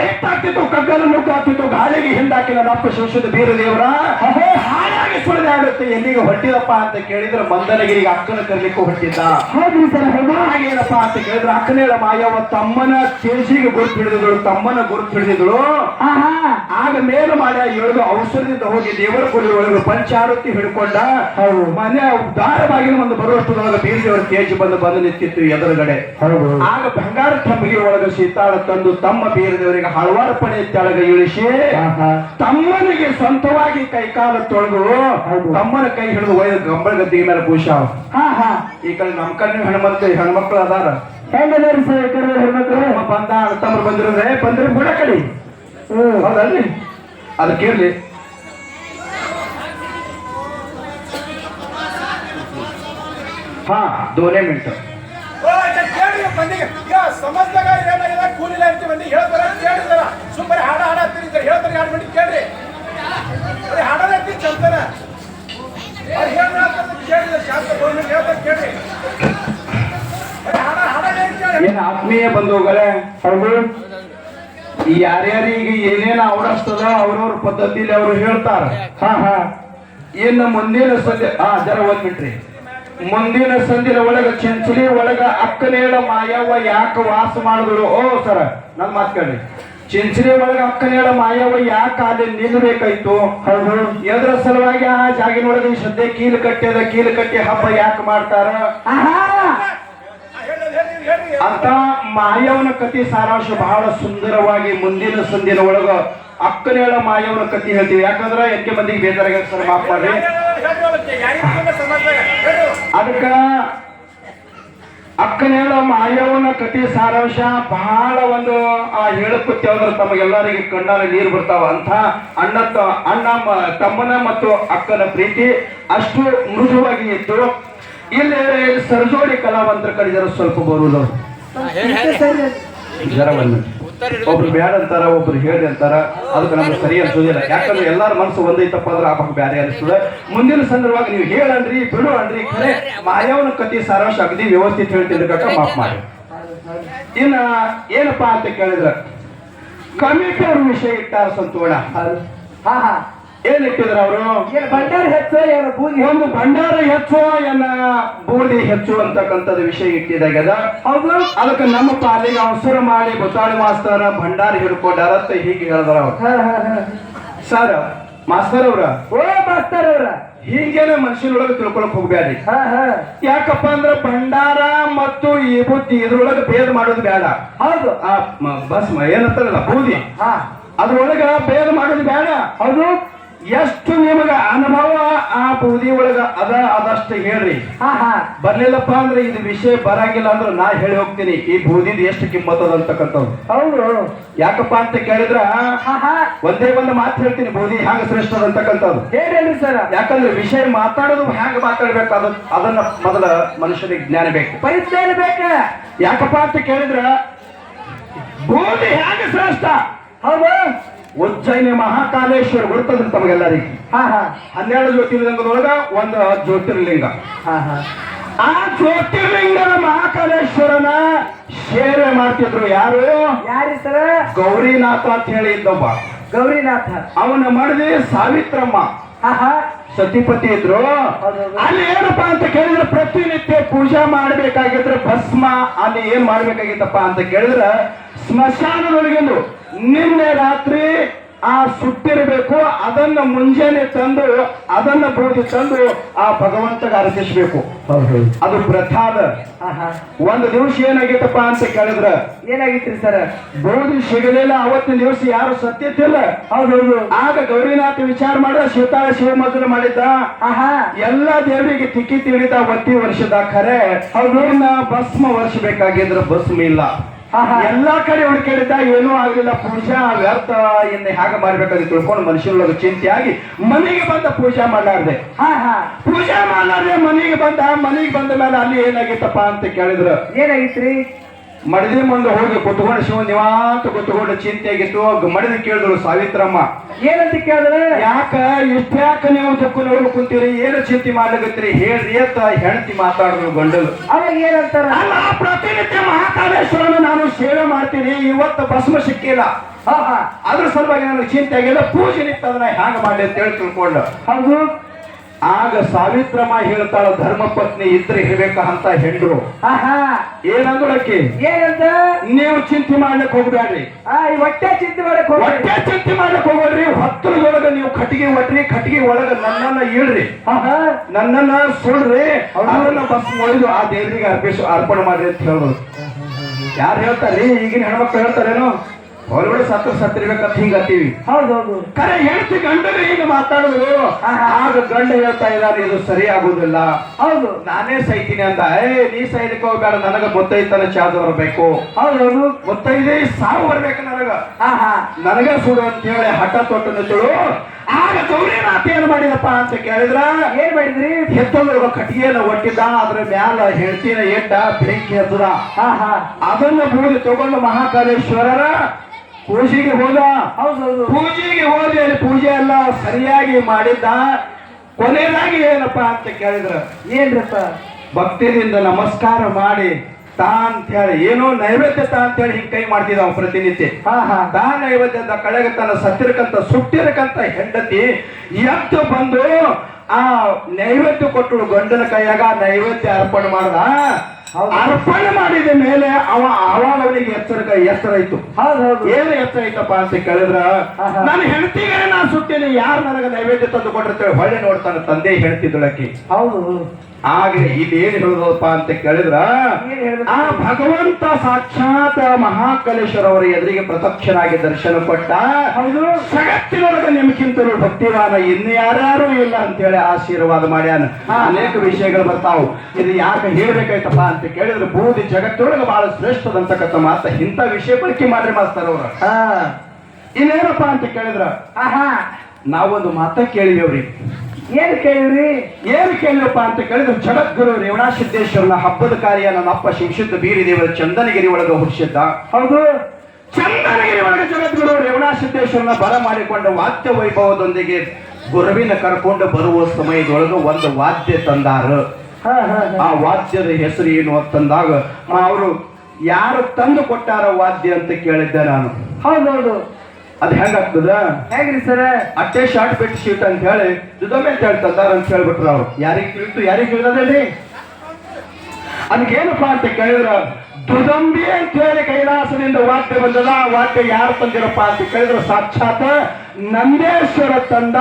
ಹಿಟ್ಟಾಗ್ತಿತ್ತು ಕಗ್ಗಲು ನುಗ್ಗಾಗ್ತಿತ್ತು ಗಾಳಿಗೆ ಹಿಂದಾಕಿ ನನ್ನ ಅಪ್ಪ ಶಿವಶುದ್ಧ ಬೀರದೇವರ. ಹಾಯಾಗಿ ಸುಳಿದಾಡುತ್ತೆ ಎಲ್ಲಿಗೆ ಹೊಂಟಿದಪ್ಪ ಅಂತ ಕೇಳಿದ್ರೆ ಮಂದನಗಿರಿಗೆ ಅಕ್ಕನ ಕರಿಲಿಕ್ಕೂ ಹೊಂಟಿದ್ದ. ಹಾಗೆ ಸರ್ ಹೌದು. ಹಾಗೇನಪ್ಪ ಅಂತ ಕೇಳಿದ್ರೆ ಅಕ್ಕನೇಳ ಮಾಯವ ತಮ್ಮನ ಚೇಸಿಗೆ ಗುರುತು ಹಿಡಿದಿದ್ದಳು ತಮ್ಮನ ಗುರುತು ಹಿಡಿದಿದ್ದಳು. ಹಾ ಹಾ ಆಗ ಮೇಲೆ ಮಾಡಿ ಇಳಿದು ಔಷಧದಿಂದ ಹೋಗಿ ದೇವರ ಗುಡಿ ಒಳಗೆ ಪಂಚಾರುತಿ ಹಿಡ್ಕೊಂಡ. ಹೌದು. ಮನೆ ದಾರವಾಗಿ ಒಂದು ಬರುವಷ್ಟು ಬೀರ್ ದೇವರ ತೇಜ್ ಬಂದು ಬಂದು ನಿಂತಿತ್ತು ಎದುರುಗಡೆ. ಹೌದು. ಆಗ ಬಂಗಾರ ತಂಬಿಗೆ ಒಳಗ ಸೀತಾಳ ತಂದು ತಮ್ಮ ಬೇರೆ ದೇವರಿಗೆ ಹಲವಾರು ಪಣೆ ತೆಳಗೆ ಇಳಿಸಿ ತಮ್ಮನಿಗೆ ಸ್ವಂತವಾಗಿ ಕೈಕಾಲ ತೊಳೆದು. ತಮ್ಮನ ಕೈ ಹಿಡಿದು ಒಯ್ದು ಗಂಬಳ ಗದ್ದಿಗೆ ಮೇಲೆ ಪೂಷಾವ್ ಹಾ ಹಾ. ಈ ಕಡೆ ನಮ್ಮ ಕಣ್ಣು ಹೆಣ್ಮಕ್ಳು ಹೆಣ್ಮಕ್ಳು ಅದಾರ. ಹೆಂಗದೇರಿ ಸರ್ ಈ ಕಡೆ ಹೆಣ್ಮಕ್ಳು ಬಂದ ತಮ್ಮ ಬಂದಿರೋದ್ರೆ ಬಂದ್ರೆ ಬಿಡ ಕಡಿ. ಹೌದಲ್ರಿ? ಅದಕ್ಕಿರ್ಲಿ ಹಾ ದೋನೇ ಮಂದಿಗೆ ಸುಮ್ಮನೆ ಹಾಡ ಹಾಡ ಹೇಳ್ತಾರೆ ಯಾರು ಕೇಳ್ರಿ. ಏನು ಆತ್ಮೀಯ ಬಂಧುಗಳೇ ಹೌದು ಈ ಯಾರ್ಯಾರಿಗೆ ಏನೇನು ಅವಡಸ್ತದ ಅವ್ರವ್ರ ಪದ್ಧತಿಲಿ ಅವರು ಹೇಳ್ತಾರ. ಹಾ ಹಾ. ಏನು ಮುಂದಿನ ಸದ್ಯ ಹಾ, ಜರ ಒಂದ್ಬಿಟ್ರಿ ಮುಂದಿನ ಸಂದಿನ ಒಳಗ ಚಂಚಲಿ ಒಳಗ ಅಕ್ಕನೇಳ ಮಾಯವ್ವ ಯಾಕ ವಾಸ ಮಾಡಿದ್ರು ಓ ಸರ ನನ್ ಮಾತು ಕೇಳ್ರಿ. ಚಿಂಚಲಿ ಒಳಗ ಅಕ್ಕನೇಳ ಮಾಯವ್ವ ಯಾಕೆ ಅಲ್ಲಿ ನಿಲ್ಬೇಕಾಯ್ತು? ಹೌದು. ಎದ್ರ ಸಲುವಾಗಿ ಆ ಜಾಗಿನೊಳಗ ಈ ಸದ್ಯ ಕೀಲು ಕಟ್ಟಿದ ಕೀಲು ಕಟ್ಟಿ ಹಬ್ಬ ಯಾಕೆ ಮಾಡ್ತಾರ? ಅಂತ ಮಾಯವನ ಕತಿ ಸಾರಾಂಶ ಬಹಳ ಸುಂದರವಾಗಿ ಮುಂದಿನ ಸಂದಿನ ಒಳಗ ಅಕ್ಕನೇಳ ಮಾಯವನ ಕತಿ ಹೇಳ್ತೀವಿ. ಯಾಕಂದ್ರ ಎಂಟು ಮಂದಿಗೆ ಬೇಜಾರಾಗ ಸರ್ ಮಾಫ್ ಅದಕ್ಕ ಅಕ್ಕನೇಳ ಮಾಯವನ ಕತಿ ಸಾರಾಂಶ ಬಹಳ ಒಂದು ಆ ಅಂದ್ರೆ ತಮಗೆಲ್ಲರಿಗೆ ಕಣ್ಣಾಲ ನೀರು ಬರ್ತಾವ. ಅಂತ ಅಣ್ಣ ತ- ಅಣ್ಣ ಮ- ತಮ್ಮನ ಮತ್ತು ಅಕ್ಕನ ಪ್ರೀತಿ ಅಷ್ಟು ಮೃದುವಾಗಿ ಇತ್ತು. ಇಲ್ಲಿ ಸರ್ಜೋಡಿ ಕಲಾವಂತರ ಕಲಿದರು ಸ್ವಲ್ಪ ಬರುವುದು ಜರ ಒಬ್ರು ಬ್ಯಾಡ ಅಂತಾರ ಒಬ್ರು ಹೇಳಿ ಅಂತಾರ ಅದಕ್ಕೆ ನಮ್ಗೆ ಸರಿ ಅನ್ಸೋದಿಲ್ಲ. ಯಾಕಂದ್ರೆ ಎಲ್ಲಾರ ಮನಸ್ಸು ಒಂದೈತಪ್ಪ ಅಂದ್ರೆ ಆ ಪಕ್ಕ ಬ್ಯಾರೆ ಅನಿಸ್ತದೆ. ಮುಂದಿನ ಸಂದರ್ಭವಾಗಿ ನೀವು ಹೇಳನ್ರಿ ಬಿಡು ಅನ್ರಿ ಕರೆ ಮಾಯವನ ಕತಿ ಸಾರಾಂಶ ಅಗದಿ ವ್ಯವಸ್ಥಿತ ಹೇಳ್ತಿದ್ರೆ ಕಕ್ಕ ಮಾಫ್ ಮಾಡಿ. ಇನ್ನ ಏನಪ್ಪಾ ಅಂತ ಕೇಳಿದ್ರ ಕಮಿಟಿ ಅವ್ರ ವಿಷಯ ಇಟ್ಟಾರ ಸಂತೋಣ. ಹಾ ಹಾ. ಏನ್ ಇಟ್ಟಿದ್ರ ಅವರು? ಭಂಡಾರ ಹೆಚ್ಚು ಏನು ಬೂದಿ ಒಂದು ಭಂಡಾರ ಹೆಚ್ಚು ಏನ ಬೂದಿ ಹೆಚ್ಚು ಅಂತಕ್ಕಂಥದ್ದು ವಿಷಯ ಇಟ್ಟಿದಾಗದ ಹೌದು. ಅದಕ್ಕೆ ನಮ್ಮ ಪಾಲಿಗೆ ಅವಸರ ಮಾಡಿ ಬೊತ್ತಾಳಿ ಮಾಸ್ತರ ಭಂಡಾರ ಹಿಡ್ಕೊಂಡಾರ ಅಂತ ಹೀಗೆ ಹೇಳಿದ್ರ ಅವ್ರು. ಹಾ ಹಾ ಹಾ. ಸರ್ ಮಾಸ್ತರ್ ಅವ್ರ? ಓ ಮಾಸ್ತರ್ ಅವ್ರ. ಹೀಗೇನೆ ಮನುಷ್ಯನೊಳಗೆ ತಿಳ್ಕೊಳಕ್ ಹೋಗ್ಬೇಡಿ ಹಾ ಹಾ. ಯಾಕಪ್ಪ ಅಂದ್ರೆ ಭಂಡಾರ ಮತ್ತು ಈ ಬುದ್ಧಿ ಇದ್ರೊಳಗೆ ಭೇದ ಮಾಡೋದು ಬೇಡ. ಹೌದು. ಆ ಬಸ್ ಏನಂತಾರಲ್ಲ ಬೂದಿ. ಹಾ. ಅದ್ರೊಳಗ ಭೇದ ಮಾಡೋದು ಬೇಡ. ಹೌದು. ಎಷ್ಟು ನಿಮಗ ಅನುಭವ ಆ ಬೂದಿ ಒಳಗ ಅದ ಅದಷ್ಟು ಹೇಳ್ರಿ. ಬರ್ಲಿಲ್ಲಪ್ಪ ಅಂದ್ರೆ ಇದು ವಿಷಯ ಬರಂಗಿಲ್ಲ ಅಂದ್ರೆ ನಾ ಹೇಳಿ ಹೋಗ್ತೀನಿ. ಈ ಬೂದಿದ್ ಎಷ್ಟು ಕಿಮ್ಮತ್ ಅದ ಅಂತಕ್ಕಂಥದ್ದು ಹೌದು. ಯಾಕಪ್ಪ ಅಂತ ಕೇಳಿದ್ರ? ಒಂದೇ ಒಂದು ಮಾತು ಹೇಳ್ತೀನಿ ಬೂದಿ ಹ್ಯಾಂಗ ಶ್ರೇಷ್ಠ ಅಂತಕ್ಕಂಥದ್ದು ಹೇಳ್ರಿ ಸರ್. ಯಾಕಂದ್ರೆ ವಿಷಯ ಮಾತಾಡೋದು ಹ್ಯಾಂಗ ಮಾತಾಡ್ಬೇಕು? ಅದ ಅದನ್ನ ಮೊದಲ ಮನುಷ್ಯನಿಗೆ ಜ್ಞಾನ ಬೇಕು. ಪರಿಚಯ ಬೇಕ. ಯಾಕಪ್ಪ ಅಂತ ಕೇಳಿದ್ರ? ಬೂದಿ ಹ್ಯಾಂಗ ಶ್ರೇಷ್ಠ? ಹೌದು. ಉಜ್ಜಯಿನಿ ಮಹಾಕಾಲೇಶ್ವರ ಬರ್ತದ ತಮಗೆಲ್ಲರಿಗೆ ಹನ್ನೆರಡು ಜ್ಯೋತಿರ್ಲಿಂಗದೊಳಗ ಒಂದು ಜ್ಯೋತಿರ್ಲಿಂಗ. ಹಾ ಹಾ. ಆ ಜ್ಯೋತಿರ್ಲಿಂಗದ ಮಹಾಕಾಲೇಶ್ವರನ ಸೇವೆ ಮಾಡ್ತಿದ್ರು ಯಾರು? ಯಾರಿ ಸರ? ಗೌರಿನಾಥ ಅಂತ ಹೇಳಿ ಇದ್ದೊಬ್ಬ. ಗೌರಿನಾಥ. ಅವನ ಮಡದಿ ಸಾವಿತ್ರಮ್ಮ. ಸತಿಪತಿ ಇದ್ರು. ಅಲ್ಲಿ ಏನಪ್ಪಾ ಅಂತ ಕೇಳಿದ್ರೆ ಪ್ರತಿನಿತ್ಯ ಪೂಜಾ ಮಾಡ್ಬೇಕಾಗಿದ್ರೆ ಭಸ್ಮ ಅಲ್ಲಿ ಏನ್ ಮಾಡ್ಬೇಕಾಗಿತ್ತಪ್ಪ ಅಂತ ಕೇಳಿದ್ರೆ ಸ್ಮಶಾನದೊಳಗಿಂದು ನಿನ್ನೆ ರಾತ್ರಿ ಆ ಸುಟ್ಟಿರಬೇಕು ಅದನ್ನ ಮುಂಜಾನೆ ತಂದು ಅದನ್ನ ಬೂದಿ ತಂದು ಆ ಭಗವಂತಗ ಅರ್ಪಿಸ್ಬೇಕು. ಅದು ಪ್ರಥಾದ ಒಂದು ದಿವಸ ಏನಾಗಿತ್ತಪ್ಪ ಅಂತ ಕೇಳಿದ್ರ? ಏನಾಗಿತ್ರಿ ಸರ್? ಬೂದಿ ಸಿಗಲಿಲ್ಲ ಅವತ್ತಿನ ದಿವಸ ಯಾರು ಸತ್ಯತಿಲ್ಲ ಹೌದೌದು. ಆಗ ಗೌರಿನಾಥ ವಿಚಾರ ಮಾಡಿದ ಶಿವತಾಳ ಶಿವಮಂದಿರ ಮಾಡಿದ್ದ. ಎಲ್ಲಾ ದೇವರಿಗೆ ತಿಕ್ಕಿ ತಿಳಿದ ಒತ್ತಿ ವರ್ಷದ ಖರೆ ಅವ್ರನ್ನ ಭಸ್ಮ ವರ್ಷಬೇಕಾಗಿದ್ರ ಭಸ್ಮ ಇಲ್ಲ. ಎಲ್ಲಾ ಕಡೆ ಹುಡುಕಿಡಿದ ಏನೂ ಆಗಲಿಲ್ಲ ಪೂಜಾ ವ್ಯರ್ಥ ಇನ್ನು ಹೇಗೆ ಮಾಡ್ಬೇಕಾದ್ರೆ ತಿಳ್ಕೊಂಡು ಮನುಷ್ಯನೊಳಗೆ ಚಿಂತೆ ಆಗಿ ಮನೆಗೆ ಬಂದ ಪೂಜಾ ಮಾಡಾರ್ದೆ ಪೂಜಾ ಮಾಡಾರ್ದೆ ಮನೆಗೆ ಬಂದ ಮನೆಗೆ ಬಂದ ಮೇಲೆ ಅಲ್ಲಿ ಏನಾಗಿತ್ತಪ್ಪ ಅಂತ ಕೇಳಿದ್ರು. ಏನಾಗಿತ್ರಿ? ಮಡದಿ ಮುಂದೆ ಹೋಗಿ ಕುತ್ಕೊಂಡು ಶಿವ ನಿವಾಂತ ಕುತ್ಕೊಂಡು ಚಿಂತೆ ಆಗಿತ್ತು ಮಡದಿ ಕೇಳಿದ್ರು ಸಾವಿತ್ರಮ್ಮ. ಏನಂತ ಕೇಳಿದ್ರೆ? ಯಾಕ ಇಷ್ಟ್ಯಾಕ ನೀವು ದುಃಖ ನೋಡಿ ಕುಂತೀರಿ? ಏನು ಚಿಂತೆ ಮಾಡ್ಲಿಕತ್ತೀರಿ? ಹೇಳ್ರಿ ಅಂತ ಹೆಂಡತಿ ಮಾತಾಡಿದ್ರು ಗಂಡಲು ಅವಾಗ ಏನಂತಾರ? ಅಲ್ಲ ಪ್ರತಿನಿತ್ಯ ಮಹಾಕಾಲೇಶ್ವರನ ನಾನು ಸೇವೆ ಮಾಡ್ತೀನಿ. ಇವತ್ತು ಭಸ್ಮ ಸಿಕ್ಕಿಲ್ಲ. ಹಾ ಹಾ. ಅದ್ರ ಸಲುವಾಗಿ ನನಗೆ ಚಿಂತೆ ಆಗಿಲ್ಲ ಪೂಜೆ ನಿಂತ ಅದನ್ನ ಹ್ಯಾಂಗ ಮಾಡಿ ಅಂತ ಹೇಳಿ ತಿಳ್ಕೊಂಡು. ಹೌದು. ಆಗ ಸಾವಿತ್ರಮ್ಮ ಹೇಳ್ತಾಳ ಧರ್ಮ ಪತ್ನಿ ಇದ್ರೆ ಇರ್ಬೇಕ ಅಂತ ಹೆಂಡ್ರು. ಏನಂದ್ರಕ್ಕೆ ಏನಂತ? ನೀವು ಚಿಂತೆ ಮಾಡ್ಲಿಕ್ಕೆ ಹೋಗ್ಬೇಡ್ರಿ ಹೊಟ್ಟೆ ಚಿಂತೆ ಮಾಡಕ್ ಹೊಟ್ಟೆ ಚಿಂತೆ ಮಾಡಕ್ ಹೋಗ್ಬೇಡ್ರಿ ಹೊತ್ತರದೊಳಗ ನೀವು ಕಟ್ಟಿಗೆ ಒಟ್ರಿ ಕಟ್ಟಿಗೆ ಒಳಗ ನನ್ನನ್ನ ಇಳ್ರಿ. ನನ್ನನ್ನ ಸುಳ್ರಿ. ಅದನ್ನ ಬಸ್ ಮುಳಿದು ಆ ದೇವರಿಗೆ ಅರ್ಪಿಸು ಅರ್ಪಣೆ ಮಾಡ್ರಿ ಅಂತ ಹೇಳೋದು ಯಾರು ಹೇಳ್ತಾರ್ರಿ ಈಗಿನ ಹೆಣ್ಮಕ್ಳು ಹೇಳ್ತಾರೇನು? ಹೊರಗಡೆ ಸತ್ರ ಸತ್ತಿರ್ಬೇಕಂತ ಹಿಂಗತ್ತೀವಿ ಹೌದೌದು ಕರೆ ಹೇಳ್ತಿ ಗಂಡನೇ ಈಗ ಮಾತಾಡುದು? ಆಗ ಗಂಡ ಹೇಳ್ತಾ ಇದ್ದಾರೆ ಇದು ಸರಿ ಆಗುದಿಲ್ಲ. ಹೌದು. ನಾನೇ ಸೈತೀನಿ ಅಂತ ಏ ನೀ ಸೈನಿಕ ಹೋಗ್ಬೇಡ ನನಗ ಮುತ್ತೈತನ ಚಾದ ಬರಬೇಕು. ಹೌದೌದು ಮುತ್ತೈದೆ ಸಾವು ಬರ್ಬೇಕು ನನಗ. ನನಗ ಸುಡು ಅಂತ ಹೇಳಿ ಹಠ ತೊಟ್ಟು ನಿಂತಳು. ಆಗ ಗೌರಿನಾಥ ಏನ್ ಮಾಡಿದಪ್ಪ ಅಂತ ಕೇಳಿದ್ರ? ಏನ್ ಮಾಡಿದ್ರಿ? ಹೆತ್ತೊಂದಿರುವ ಕಟ್ಟಿಗೆನ ಒಟ್ಟಿದ್ದ ಅದ್ರ ಮ್ಯಾಲ ಹೆಂಡತಿನ ಎಟ್ಟ ಬೆಂಕಿ ಹತ್ತದ ಹಾ ಹಾ. ಅದನ್ನ ಬೂದಿ ತಗೊಂಡು ಮಹಾಕಾಲೇಶ್ವರರ ಪೂಜೆಗೆ ಹೋದ? ಹೌದೌದು ಪೂಜೆಗೆ ಅಲ್ಲಿ ಪೂಜೆ ಎಲ್ಲ ಸರಿಯಾಗಿ ಮಾಡಿದ್ದ. ಕೊನೆಯದಾಗಿ ಏನಪ್ಪ ಅಂತ ಕೇಳಿದ್ರ? ಏನ್ರಪ್ಪ? ಭಕ್ತಿಯಿಂದ ನಮಸ್ಕಾರ ಮಾಡಿ ತಾ ಅಂತ ಹೇಳಿ ಏನೋ ನೈವೇದ್ಯ ತಾ ಅಂತ ಹೇಳಿ ಹಿಂಗ್ ಕೈ ಮಾಡ್ತಿದ್ದ ಅವ್ ಪ್ರತಿನಿತ್ಯ. ಹಾ ಹಾ. ತಾ ನೈವೇದ್ಯದ ಕಳೆಗ ತನ್ನ ಸತ್ತಿರಕಂತ ಸುಟ್ಟಿರಕಂತ ಹೆಂಡತಿ ಎಂತ ಬಂದು ಆ ನೈವೇದ್ಯ ಕೊಟ್ಟಳು. ಗಂಡನ ಕೈಯಾಗ ನೈವೇದ್ಯ ಅರ್ಪಣೆ ಮಾಡ್ದ. ಅರ್ಪಣೆ ಮಾಡಿದ ಮೇಲೆ ಅವ ಅವಾಗ ಅವನಿಗೆ ಎಚ್ಚರ ಎಚ್ಚರ ಇತ್ತು ಏನು ಎಚ್ಚರ ಐತಪ್ಪ ಅಂತ ಕೇಳಿದ್ರ ನಾನು ನನ್ನ ಹೆಂಡತಿಗೆ ನಾ ಸುಟ್ಟೇನೆ ಯಾರು ನನಗೆ ನೈವೇದ್ಯ ತಂದು ಕೊಟ್ಟಿರ್ತೇವೆ ಹೊಳ್ಳೆ ನೋಡ್ತಾನೆ ತಂದೆ ಹೇಳ್ತಿದ್ದಳಕ್ಕಿ ಹೌದು. ಆಗ ಇಲ್ಲಿ ಏನ್ ಹೇಳುದಪ್ಪ ಅಂತ ಕೇಳಿದ್ರ ಆ ಭಗವಂತ ಸಾಕ್ಷಾತ್ ಮಹಾಕಲೇಶ್ವರ ಅವರ ಎದುರಿಗೆ ಪ್ರತ್ಯಕ್ಷನಾಗಿ ದರ್ಶನ ಕೊಟ್ಟ ಹೌದು. ಜಗತ್ತಿನೊಳಗೆ ನಿಮ್ಗಿಂತಲೂ ಭಕ್ತಿವಾನ ಇನ್ನು ಯಾರ್ಯಾರು ಇಲ್ಲ ಅಂತೇಳಿ ಆಶೀರ್ವಾದ ಮಾಡ್ಯಾನ. ಅನೇಕ ವಿಷಯಗಳು ಬರ್ತಾವು. ಇದು ಯಾಕೆ ಹೇಳ್ಬೇಕಾಯ್ತಪ್ಪ ಅಂತ ಕೇಳಿದ್ರೆ ಬೂದಿ ಜಗತ್ತಿನೊಳಗೆ ಬಹಳ ಶ್ರೇಷ್ಠದಂತಕ್ಕಂಥ ಮಾತ ಇಂಥ ವಿಷಯ ಬಳಕೆ ಮಾಡ್ರಿ ಮಾಸ್ತಾರ ಅವ್ರ. ಇನ್ನೇನಪ್ಪ ಅಂತ ಕೇಳಿದ್ರ ಆಹಾ. ನಾವೊಂದು ಮಾತ ಕೇಳಿದೇವ್ರಿ. ಏನ್ ಕೇಳಿರಿ ಏನು ಕೇಳಪ್ಪ ಅಂತ ಕೇಳಿದ್ರು ಜಗದ್ಗುರು ರೇವಣಾಸಿದ್ದೇಶ್ವರನ ಹಬ್ಬದ ಕಾರ್ಯ ನನ್ನ ಅಪ್ಪ ಶಿಕ್ಷಿತ ಬೀರಿ ದೇವರ ಚಂದನಗಿರಿ ಒಳಗೆ ಹುಟ್ಟಿಸಿದ್ದ. ಹೌದು. ಚಂದನಗಿರಿ ಒಳಗೆ ಜಗದ್ಗುರು ರೇವಣಾಸಿದ್ದೇಶ್ವರನ ಬರ ಮಾಡಿಕೊಂಡ ವಾದ್ಯ ವೈಭವದೊಂದಿಗೆ ಗುರುವಿನ ಕರ್ಕೊಂಡು ಬರುವ ಸಮಯದೊಳಗೆ ಒಂದು ವಾದ್ಯ ತಂದಾರ. ಹಾ ಹಾ ಆ ವಾದ್ಯದ ಹೆಸರು ಏನು ಅಂತಂದಾಗ ಅವರು ಯಾರು ತಂದು ಕೊಟ್ಟಾರ ವಾದ್ಯ ಅಂತ ಕೇಳಿದ್ದೆ ನಾನು. ಹೌದೌದು. ಅದು ಹೆಂಗಾಗ್ತದ ಹೇಗ್ರಿ ಸರ್? ಅಟ್ಟೆ ಶಾರ್ಟ್ ಬೆಟ್ ಶೀಟ್ ಅಂತ ಹೇಳಿ ದುದಮೆ ಅಂತ ಹೇಳಿ ತಂದಾರ ಅಂತ ಹೇಳ್ಬಿಟ್ರ ಅವ್ರು. ಯಾರಿಗೆ ತಿಳಿತು ಯಾರಿಗೆ ಅದಕ್ಕೆ ಅದಕ್ಕೇನಪ್ಪ ಅಂತ ಕೇಳಿದ್ರ? ದುದಂಬಿ ಅಂತ ಹೇಳಿ ಕೈಲಾಸದಿಂದ ವಾದ್ಯ ಬಂದದ. ಆ ವಾದ್ಯ ಯಾರು ತಂದಿರಪ್ಪ ಅಂತ ಕೇಳಿದ್ರೆ ಸಾಕ್ಷಾತ್ ನಂದೇಶ್ವರ ತಂದ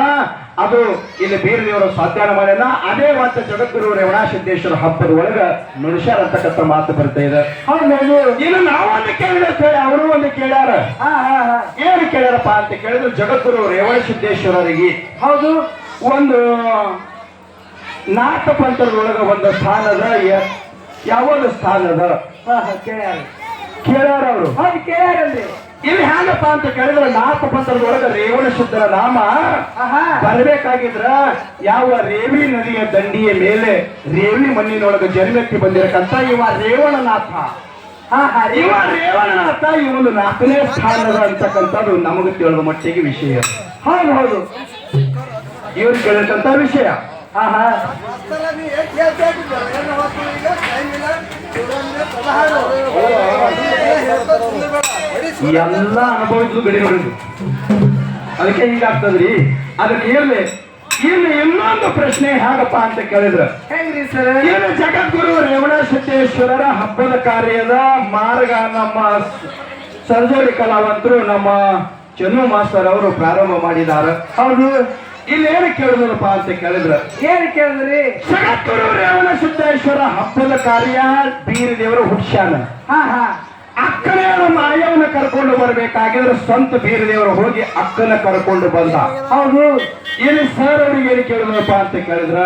ಅದು ಇಲ್ಲಿ ಬೇರೆ ದೇವರು ಸ್ವಾಧ್ಯಾನ ಮಾಡ್ಯಾನ ಅದೇ ವಾದ್ಯ ಜಗದ್ಗುರು ರೇವಣಾಸಿದ್ದೇಶ್ವರ ಹಬ್ಬದ ಒಳಗ ಮನುಷ್ಯರ ಅಂತಕ್ಕಂಥ ಮಾತು ಬರ್ತಾ ಇದೆ. ಆಮೇಲೆ ಇನ್ನು ನಾವೊಂದು ಕೇಳಿದ ಅಂತ ಹೇಳಿ ಅವರು ಒಂದು ಕೇಳ್ಯಾರ. ಹಾ ಹಾ ಹಾ. ಏನು ಕೇಳ್ಯಾರಪ್ಪ ಅಂತ ಕೇಳಿದ್ರು ಜಗದ್ಗುರು ರೇವಣಸಿದ್ದೇಶ್ವರರಿಗೆ ಹೌದು. ಒಂದು ನಾಟಕ ಪಂಥದೊಳಗ ಒಂದು ಸ್ಥಾನದ ಯಾವೊಂದು ಸ್ಥಾನದ ಕೇಳ್ಯಾರ ಕೇಳ್ಯಾರ ಅವರು ಹೌದು ಕೇಳ್ಯಾರಲ್ರಿ ಇಲ್ಲಿ ಹ್ಯಾಂಗಪ್ಪ ಅಂತ ಕೇಳಿದ್ರೆ ನಾಥ ಪಂಥದೊಳಗ ರೇವಣ ಶುದ್ಧರ ನಾಮ ಆಹಾ. ಬರಬೇಕಾಗಿದ್ರ ಯಾವ ರೇವಿ ನದಿಯ ದಂಡಿಯ ಮೇಲೆ ರೇವಿ ಮಣ್ಣಿನೊಳಗ ಜನ್ಮಕ್ಕೆ ಬಂದಿರಕಂತ ಇವ ರೇವಣನಾಥ. ಇವ ರೇವಣನಾಥ. ಇವನು ನಾಲ್ಕನೇ ಸ್ಥಾನದ ಅಂತಕ್ಕಂಥದ್ದು ನಮಗೆ ತಿಳಿದ ಮಟ್ಟಿಗೆ ವಿಷಯ. ಹೌದು ಹೌದು. ಇವ್ರು ಕೇಳಿದಂತ ವಿಷಯ. ಹಾ ಹಾ ಎಲ್ಲ ಅನುಭವಿಸಿದ್ರು ಗಡಿ ಹೊಡೆದು ಅದಕ್ಕೆ ಹೀಗಾಗ್ತದ್ರಿ? ಅದಕ್ಕೆ ಇರ್ಲಿ. ಇಲ್ಲಿ ಇನ್ನೊಂದು ಪ್ರಶ್ನೆ ಹೇಗಪ್ಪ ಅಂತ ಕೇಳಿದ್ರ ಹೆಂಗ್ರಿ ಸರ್? ಏನು ಜಗದ್ಗುರು ರೇವಣ ಸಿದ್ದೇಶ್ವರರ ಹಬ್ಬದ ಕಾರ್ಯದ ಮಾರ್ಗ ನಮ್ಮ ಸರ್ಜೋಡಿ ಕಲಾವಂತರು ನಮ್ಮ ಚನ್ನು ಮಾಸ್ತರ್ ಅವರು ಪ್ರಾರಂಭ ಮಾಡಿದ್ದಾರೆ. ಹೌದು. ಇಲ್ಲಿ ಏನು ಕೇಳಿದ್ರಪ್ಪ ಅಂತ ಕೇಳಿದ್ರ ಏನು ಕೇಳಿದ್ರಿ? ಜಗದ್ಗುರು ರೇವಣ ಸಿದ್ದೇಶ್ವರ ಹಬ್ಬದ ಕಾರ್ಯ ಬೀರ ದೇವರು ಹುಟ್ಸ್ಯಾನ ಹಾ ಹಾ. ಅಕ್ಕನೇ ಮಾಯವನ ಕರ್ಕೊಂಡು ಬರಬೇಕಾಗಿದ್ರೆ ಸ್ವಂತ ಬೀರ ದೇವರು ಹೋಗಿ ಅಕ್ಕನ ಕರ್ಕೊಂಡು ಬಂದ. ಹೌದು. ಇಲ್ಲಿ ಸರ್ ಅವ್ರಿಗೆ ಏನು ಕೇಳಿದ್ರಪ್ಪ ಅಂತ ಕೇಳಿದ್ರ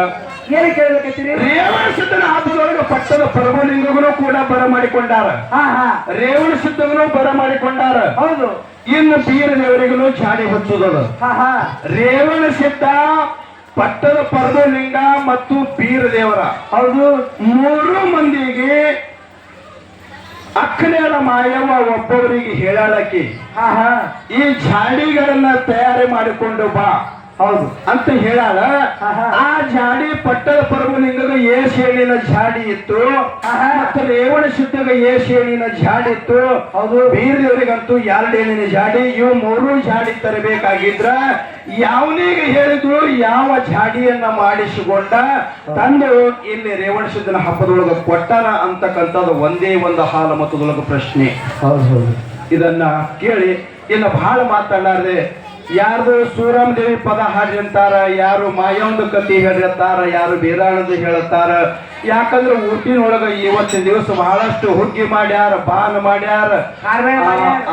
ಏನು ಕೇಳ್ಬೇಕತ್ತೀರಿ ರೇವಣ ಸಿದ್ಧನ ಹಬ್ಬದೊಳಗೆ ಪಟ್ಟದ ಪರಮಲಿಂಗಗಳು ಕೂಡ ಬರ ಮಾಡಿಕೊಂಡಾರ ಹಾ ಹಾ. ರೇವಣ ಸಿದ್ಧಗಳು ಬರ ಮಾಡಿಕೊಂಡಾರ ಹೌದು. ಇನ್ನು ಬೀರ ದೇವರಿಗೂ ಚಾಡಿ ಹೊಚ್ಚುದದ ಹಾ ಹಾ. ರೇವಣ ಸಿದ್ಧ ಪಟ್ಟದ ಪರಮಲಿಂಗ ಮತ್ತು ಬೀರ ದೇವರ ಹೌದು. ಮೂರು ಮಂದಿಗೆ ಅಕ್ಕನೇರ ಮಾಯವ್ವ ಒಬ್ಬವರಿಗೆ ಹೇಳಾಳಕಿ. ಹಾ ಹಾ. ಈ ಜಾಡಿಗಳನ್ನ ತಯಾರಿ ಮಾಡಿಕೊಂಡು ಬಾ. ಹೌದು. ಅಂತ ಹೇಳಾಳ. ಆ ಜಾಡಿ ಪಟ್ಟದ ಪರಮಲಿಂಗಗ ಏ ಶೇಣಿನ ಜಾಡಿ ಇತ್ತು. ಮತ್ತೆ ರೇವಣ ಶುದ್ಧಗ ಏ ಶೇಣಿನ ಜಾಡಿ ಇತ್ತು. ಹೌದು. ಬೀರದೇವರಿಗಂತೂ ಎರಡೇಣಿನ ಜಾಡಿ ಇವು ಮೂರು ಜಾಡಿ ತರಬೇಕಾಗಿದ್ರ. ಯಾವನೀಗ ಹೇಳಿದ್ರು ಯಾವ ಜಾಡಿಯನ್ನ ಮಾಡಿಸಿಕೊಂಡ. ತಂದು ಇಲ್ಲಿ ರೇವಣ ಶುದ್ಧನ ಹಬ್ಬದೊಳಗ ಕೊಟ್ಟನ ಅಂತಕ್ಕಂಥದ್ದು ಒಂದೇ ಒಂದು ಹಾಲ ಮತದೊಳಗ ಪ್ರಶ್ನೆ. ಇದನ್ನ ಕೇಳಿ ಇನ್ನು ಬಹಳ ಮಾತಾಡಾರ್ದೆ ಯಾರ್ದು ಸೂರಮ್ ದೇವಿ ಪದ ಹಾಡಿ ಅಂತಾರ ಯಾರು ಮಾಯೊಂದು ಕತಿ ಹೇಳಿರ್ತಾರ ಯಾರು ಬೇದಾಣದ ಹೇಳುತ್ತಾರ ಯಾಕಂದ್ರೆ ಊಟಿನೊಳಗ ಇವತ್ತಿನ ದಿವಸ ಬಹಳಷ್ಟು ಹುಗ್ಗಿ ಮಾಡ್ಯಾರ ಬಾನ್ ಮಾಡ್ಯಾರ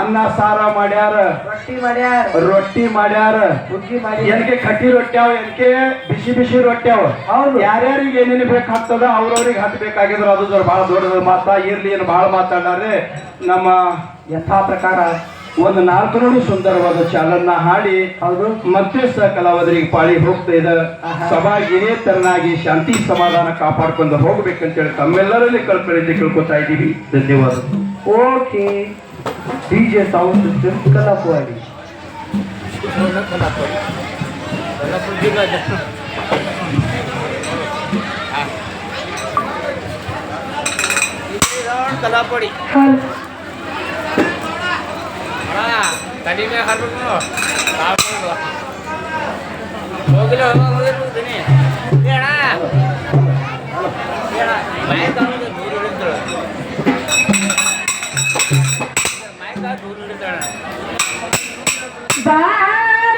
ಅನ್ನ ಸಾರ ಮಾಡ್ಯಾರ ರೊಟ್ಟಿ ಮಾಡ್ಯಾರ ರೊಟ್ಟಿ ಮಾಡ್ಯಾರ. ಎನ್ಕೆ ಕಟ್ಟಿ ರೊಟ್ಟ್ಯಾವ ಎನ್ಕೆ ಬಿಸಿ ಬಿಸಿ ರೊಟ್ಟ್ಯಾವ. ಯಾರ್ಯಾರಿಗೆ ಏನೇನು ಬೇಕಾಗ್ತದ ಅವ್ರವ್ರಿಗೆ ಹತ್ಬೇಕಾಗಿದ್ರು ಅದು ಬಹಳ ದೊಡ್ಡದ ಮಾತಾ. ಇರ್ಲಿ ಏನು ಬಹಳ ಮಾತಾಡಾರೆ ನಮ್ಮ ಯಥಾ ಪ್ರಕಾರ ಒಂದು ನಾಲ್ಕು ನೋಡಿ ಸುಂದರವಾದ ಚಾಲನ್ನ ಹಾಡಿ ಹೌದು. ಮತ್ತೆ ಸಹ ಕಲಾವಿದರಿಗೆ ಪಾಳಿ ಹೋಗ್ತಾ ಇದೆ. ಸಭಾ ಸಭಾ ತರನಾಗಿ ಶಾಂತಿ ಸಮಾಧಾನ ಕಾಪಾಡ್ಕೊಂಡು ಹೋಗ್ಬೇಕಂತೇಳಿ ತಮ್ಮೆಲ್ಲರಲ್ಲಿ ಕಲ್ಪನೆ ಕೇಳ್ಕೊತಾ ಇದ್ದೀವಿ. ಧನ್ಯವಾದ okay. D J sound system Kalapuwadi Kalapadi ಹಲ್ ಕಡಿಮೆ ಹಾಕ್ಬೇಕು ಹೋಗಿಲ್ಲ ಹೋಗಿರ್ತೀನಿ ಹೇಳ ಹೇಳ ಮೈಕ್ ದೂರ ಹಿಡಿದ್ರು ಮೈಕ್ ದೂರ ಹಿಡಿತಾಳ ಭಾರತಕ್ಕೆ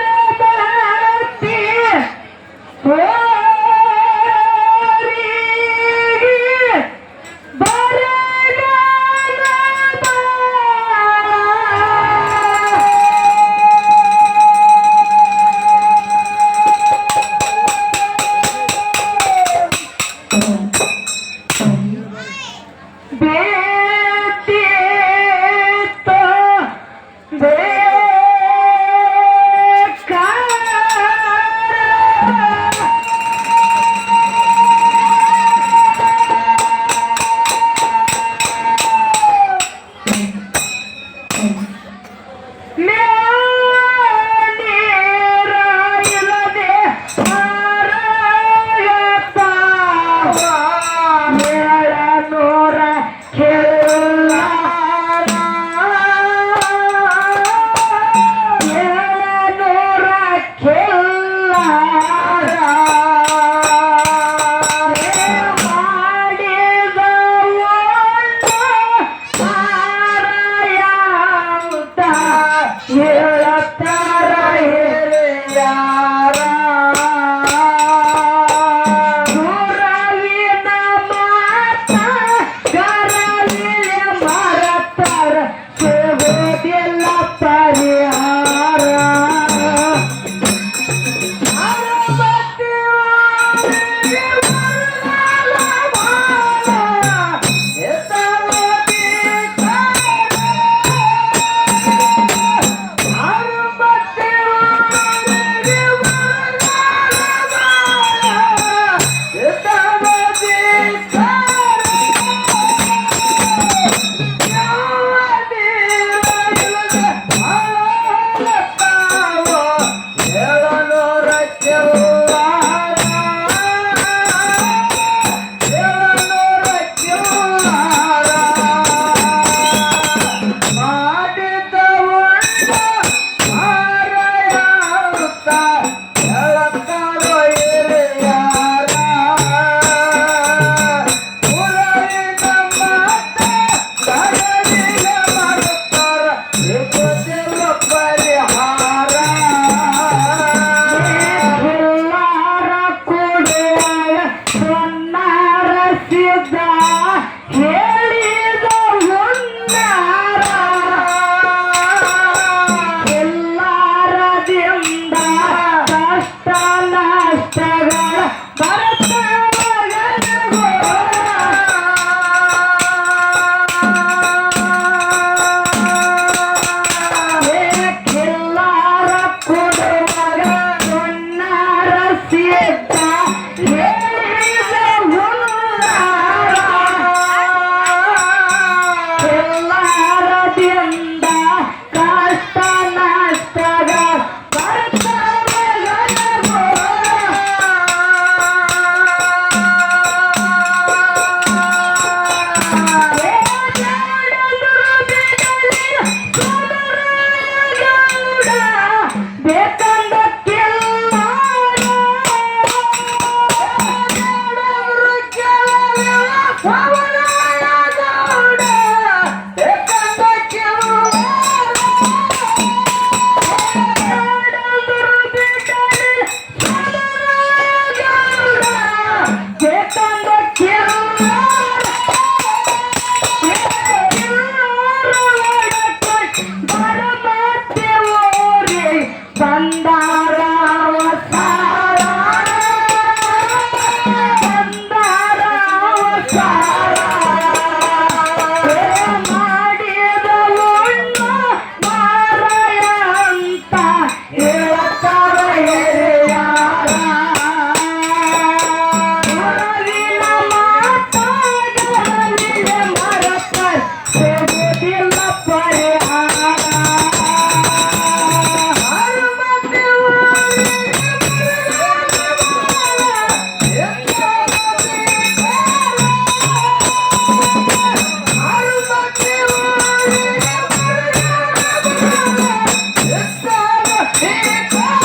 É